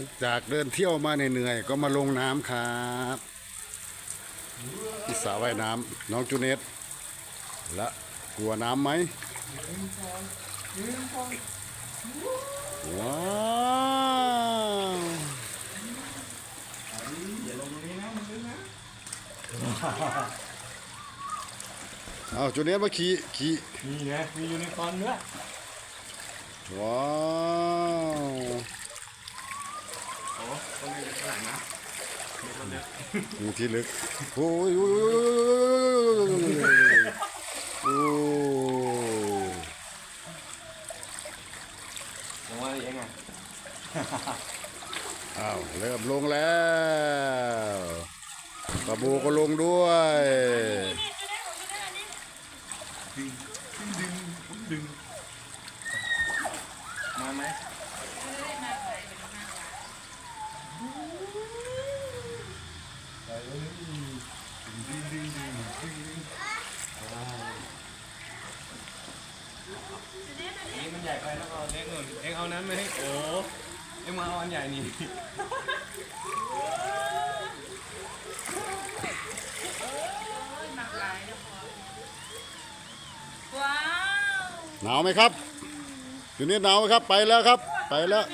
หลังจากเดินเที่ยวมาเหนื่อยๆก็มาลงน้ำครับที่สระว่ายน้ำน้องจูเนตและกลัวน้ำไหมว้าวอย่าลงตรงนี้นะมันลึกนะเอาจูเนตมาขี่ขี่นี่ไงมียูนิคอร์นด้วยว้าว โอ้ ต้องมีเท่าไหร่นะมีคนเดียวมีที่ลึกโอ้ยโอ้ยโอ้ยโอ้ยผมว่าเองไงอ้าวเริ่มลงแล้วปลาบูก็ลงด้วยดึงดึงดึงมาไหมไปเลยดึงดึงดึงดึงดึงดึง นี่มันใหญ่ไปแล้วเอาเล็กหน่อยเอ็งเอานั้นมาให้โอ้เอ็งมาเอาอันใหญ่นี่ว้าว หนาวไหมครับอยู่นี่หนาวไหมครับ ไปแล้วครับ ไปแล้ว